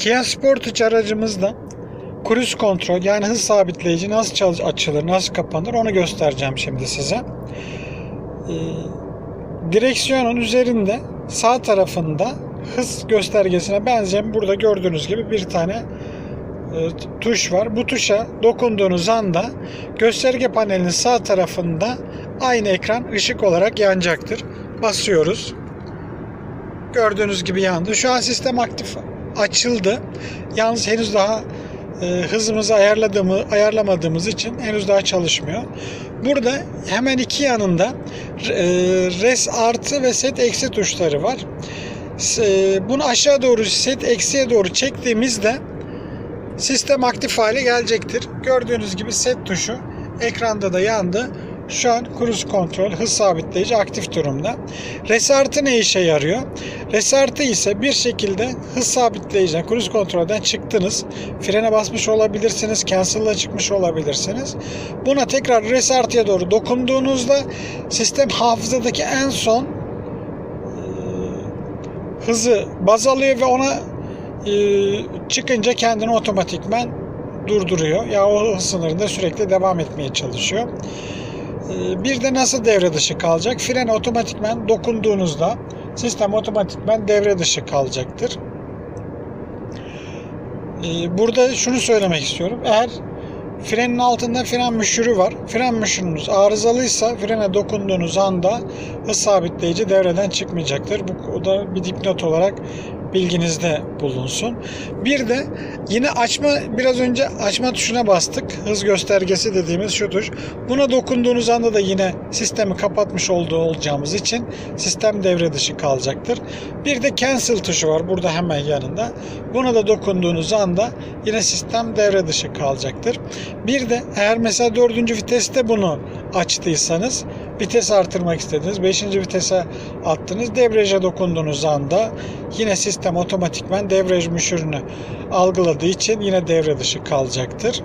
Kia Sportage aracımızda cruise kontrol yani hız sabitleyici nasıl açılır, nasıl kapanır onu göstereceğim şimdi size. Ee, direksiyonun üzerinde sağ tarafında hız göstergesine benzeyen burada gördüğünüz gibi bir tane e, tuş var. Bu tuşa dokunduğunuz anda gösterge panelinin sağ tarafında aynı ekran ışık olarak yanacaktır. Basıyoruz. Gördüğünüz gibi yandı. Şu an sistem aktif açıldı. Yalnız henüz daha e, hızımızı ayarladığımı, ayarlamadığımız için henüz daha çalışmıyor. Burada hemen iki yanında e, res artı ve set eksi tuşları var. E, bunu aşağı doğru set eksiye doğru çektiğimizde sistem aktif hale gelecektir. Gördüğünüz gibi set tuşu ekranda da yandı. Şu an cruise kontrol, hız sabitleyici aktif durumda. Resartı ne işe yarıyor? Resartı ise bir şekilde hız sabitleyiciden, cruise kontrolden çıktınız. Frene basmış olabilirsiniz, cancel'la çıkmış olabilirsiniz. Buna tekrar resartıya doğru dokunduğunuzda sistem hafızadaki en son hızı baz alıyor ve ona çıkınca kendini otomatikman durduruyor. Ya o hız sınırında sürekli devam etmeye çalışıyor. E, bir de nasıl devre dışı kalacak? Frene otomatikman dokunduğunuzda sistem otomatikman devre dışı kalacaktır. E, burada şunu söylemek istiyorum. Eğer frenin altında fren müşürü var. Fren müşürünüz arızalıysa frene dokunduğunuz anda hız sabitleyici devreden çıkmayacaktır. Bu da bir dipnot olarak bilginizde bulunsun. Bir de yine açma biraz önce açma tuşuna bastık. Hız göstergesi dediğimiz şu tuş. Buna dokunduğunuz anda da yine sistemi kapatmış olduğu olacağımız için sistem devre dışı kalacaktır. Bir de cancel tuşu var burada hemen yanında. Buna da dokunduğunuz anda yine sistem devre dışı kalacaktır. Bir de eğer mesela dördüncü viteste bunu açtıysanız vites artırmak istediniz. Beşinci vitese attınız. Debriyaja dokunduğunuz anda yine sistem otomatikman debriyaj müşürünü algıladığı için yine devre dışı kalacaktır.